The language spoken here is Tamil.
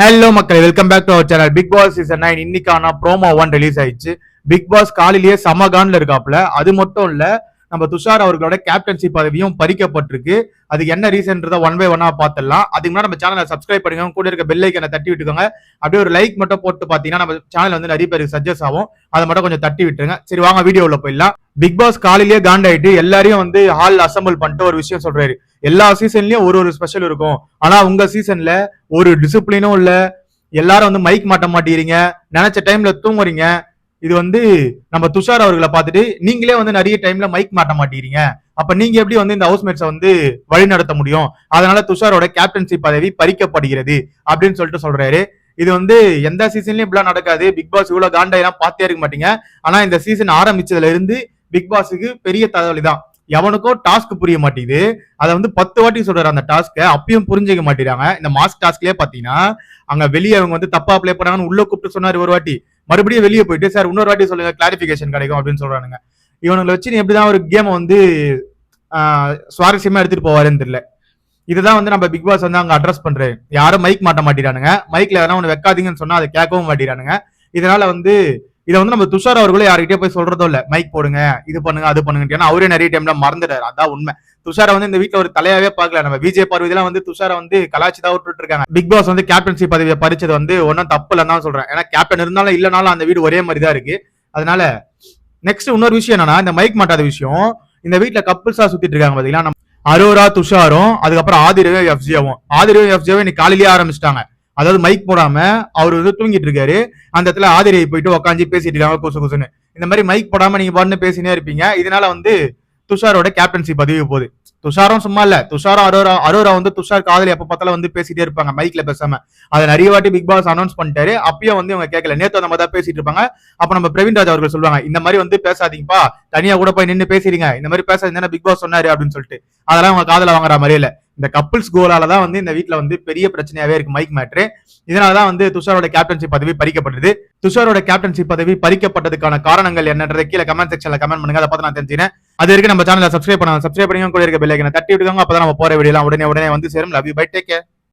ஹலோ மக்கள் welcome back to our channel Bigg Boss season nine இன்னைக்கான ப்ரோமோ ஒன் ரிலீஸ் ஆயிடுச்சு. பிக் பாஸ் காலையிலேயே சமகான்ல இருக்காப்ல அது மட்டும் இல்லை நம்ம துஷார் அவர்களோட கேப்டன்சி பதவியும் பறிக்கப்பட்டிருக்கு. அதுக்கு என்ன ரீசன்றத ஒன் பை ஒன்னா பார்த்துடலாம். அதுக்கு முன்னாடி நம்ம சேனலை சப்ஸ்கிரைப் பண்ணுங்க கூட இருக்க பெல் ஐக்கனை தட்டி விட்டுக்கோங்க. அப்படியே ஒரு லைக் மட்டும் போட்டு பாத்தீங்கன்னா நம்ம சேனல் வந்து நிறைய பேருக்கு சஜஸ்ட் ஆகும். அதை மட்டும் கொஞ்சம் தட்டி விட்டுருங்க. சரி வாங்க வீடியோல போயிடலாம். பிக் பாஸ் காலையிலேயே காண்டாயிட்டு எல்லாரையும் வந்து ஹால் அசம்பிள் பண்ணிட்டு ஒரு விஷயம் சொல்றாரு. எல்லா சீசன்லயும் ஒரு ஒரு ஸ்பெஷல் இருக்கும். ஆனா உங்க சீசன்ல ஒரு டிசிப்ளினும் இல்ல. எல்லாரும் வந்து மைக் மாட்ட மாட்டேங்கிறீங்க. நினைச்ச டைம்ல தூங்குறீங்க. இது வந்து நம்ம துஷார் அவர்களை பார்த்துட்டு நீங்களே வந்து நிறைய டைம்ல மைக் மாட்ட மாட்டேங்கிறீங்க. அப்ப நீங்க எப்படி வந்து இந்த ஹவுஸ்மேட்ஸை வந்து வழி நடத்த முடியும்? அதனால துஷாரோட கேப்டன்சி பதவி பறிக்கப்படுகிறது அப்படின்னு சொல்லிட்டு சொல்றாரு. இது வந்து எந்த சீசன்லயும் இப்படிலாம் நடக்காது. பிக் பாஸ் இவ்வளவு காண்டாயெல்லாம் பார்த்தே இருக்க மாட்டீங்க. ஆனா இந்த சீசன் ஆரம்பிச்சதுல இருந்து பிக் பாஸுக்கு பெரிய தலைவலி தான் எவனுக்கோ டாஸ்க் புரிய மாட்டேங்குது. அதை வந்து பத்து வாட்டி சொல்றாரு அந்த டாஸ்க்கை அப்பயும் புரிஞ்சுக்க மாட்டேறாங்க. இந்த மாஸ்க் டாஸ்க்லயே பாத்தீங்கன்னா அங்க வெளியே அவங்க வந்து தப்பா ப்ளே பண்ணாங்கன்னு உள்ள கூப்பிட்டு சொன்னாரு ஒரு வாட்டி. மறுபடியும் வெளியே போயிட்டு சார் இன்னொரு வாட்டி சொல்லுங்க கிளாரிபிகேஷன் கிடைக்கும் அப்படின்னு சொல்றானுங்க. இவனுங்களை வச்சு நீ எப்படிதான் ஒரு கேமை வந்து சுவாரஸ்யமா எடுத்துட்டு போவாருன்னு தெரியல. இதுதான் வந்து நம்ம பிக் பாஸ் வந்து அங்க அட்ரஸ் பண்றேன் யாரும் மைக் மாட்ட மாட்டேறானுங்க. மைக்ல எதனா ஒன்று வைக்காதீங்கன்னு சொன்னா அதை கேட்கவும் மாட்டேறானுங்க. இதனால வந்து இதை வந்து நம்ம துஷார் அவர்களே யார்கிட்டயே போய் சொல்றதோ இல்ல. மைக் போடுங்க இது பண்ணுங்க அது பண்ணுங்க ஏன்னா அவரே நிறைய டைம்ல மறந்துட்டாரு. அதான் உண்மை. துஷாரை வந்து இந்த வீட்டுல ஒரு தலையாவே பார்க்கல. நம்ம விஜய் பார்வதிலாம் வந்து துஷாரை வந்து கலாச்சி தான் விட்டுட்டு இருக்காங்க பிக் பாஸ் வந்து கேப்டன்சி பதவியை பறிச்சது வந்து ஒன்றும் தப்பு இல்லைன்னு தான் சொல்றேன். ஏன்னா கேப்டன் இருந்தாலும் இல்லைனாலும் அந்த வீடு ஒரே மாதிரி தான் இருக்கு. அதனால நெக்ஸ்ட் இன்னொரு விஷயம் என்னன்னா இந்த மைக் மாட்டாத விஷயம் இந்த வீட்டுல கப்புள்ஸா சுத்திட்டு இருக்காங்க பாத்தீங்களா? நம்ம அரோரா துஷாரும் அதுக்கப்புறம் ஆதிரவே எஃப்ஜியாவும் ஆதிரவே எஃப்ஜியாவும் இன்னைக்கு காலையிலேயே ஆரம்பிச்சிட்டாங்க. அதாவது மைக் போடாம அவர் வந்து தூங்கிட்டு இருக்காரு. அந்த இடத்துல ஆதிரியை போயிட்டு உட்காந்து பேசிட்டு இருக்காங்க. குசு குசுன்னு. இந்த மாதிரி மைக் போடாம நீங்க பாட்டு பேசினே இருப்பீங்க. இதனால வந்து துஷாரோட கேப்டன்சி பதவி போகுது. துஷாரும் சும்மா இல்ல. துஷாரும் அரோரா அரோரா வந்து துஷார் காதலி எப்ப பார்த்தாலும் வந்து பேசிட்டே இருப்பாங்க. மைக்ல பேசாம. அதை நிறைய வாட்டி பிக் பாஸ் அனௌன்ஸ் பண்ணிட்டாரு. அப்பயும் வந்து இவங்க கேட்கல நேத்து அந்த மாதிரி தான் பேசிட்டு இருப்பாங்க. அப்ப நம்ம பிரவீன் ராஜ் அவர்கள் சொல்லுவாங்க இந்த மாதிரி வந்து பேசாதீங்கப்பா. தனியா கூட போய் நின்னு பேசிடுங்க. இந்த மாதிரி பேசாதீங்கன்னா பிக் பாஸ் சொன்னாரு அப்படின்னு சொல்லிட்டு. அதெல்லாம் அவங்க காதல வாங்குற மாதிரி இல்ல. இந்த கப்புள்ஸ் கோலால தான் வந்து இந்த வீட்டில் வந்து பெரிய பிரச்சனையாவே இருக்கு மைக் மேட்ரு இதனாலதான் வந்து துஷாரோட கேப்டன்ஷிப் பதவி பறிக்கப்பட்டது. துஷாரோட கேப்டன்ஷிப் பதவி பறிக்கப்பட்டதுக்கான காரணங்கள் என்னன்றதை கீழே கமெண்ட் செக்ஷன்ல கமெண்ட் பண்ணுங்க. அதை பார்த்து நான் தெரிஞ்சுக்கிறேன். அது வரைக்கும் நம்ம சேனலை சப்ஸ்கிரைப் பண்ணலாம் சப்ஸ்கிரைப் பண்ணி கூட இருக்க பெல் தட்டி விட்டுக்கோங்க. அப்பதான் நம்ம போற வீடியோலாம் உடனே உடனே வந்து சேரும். Love you bye take care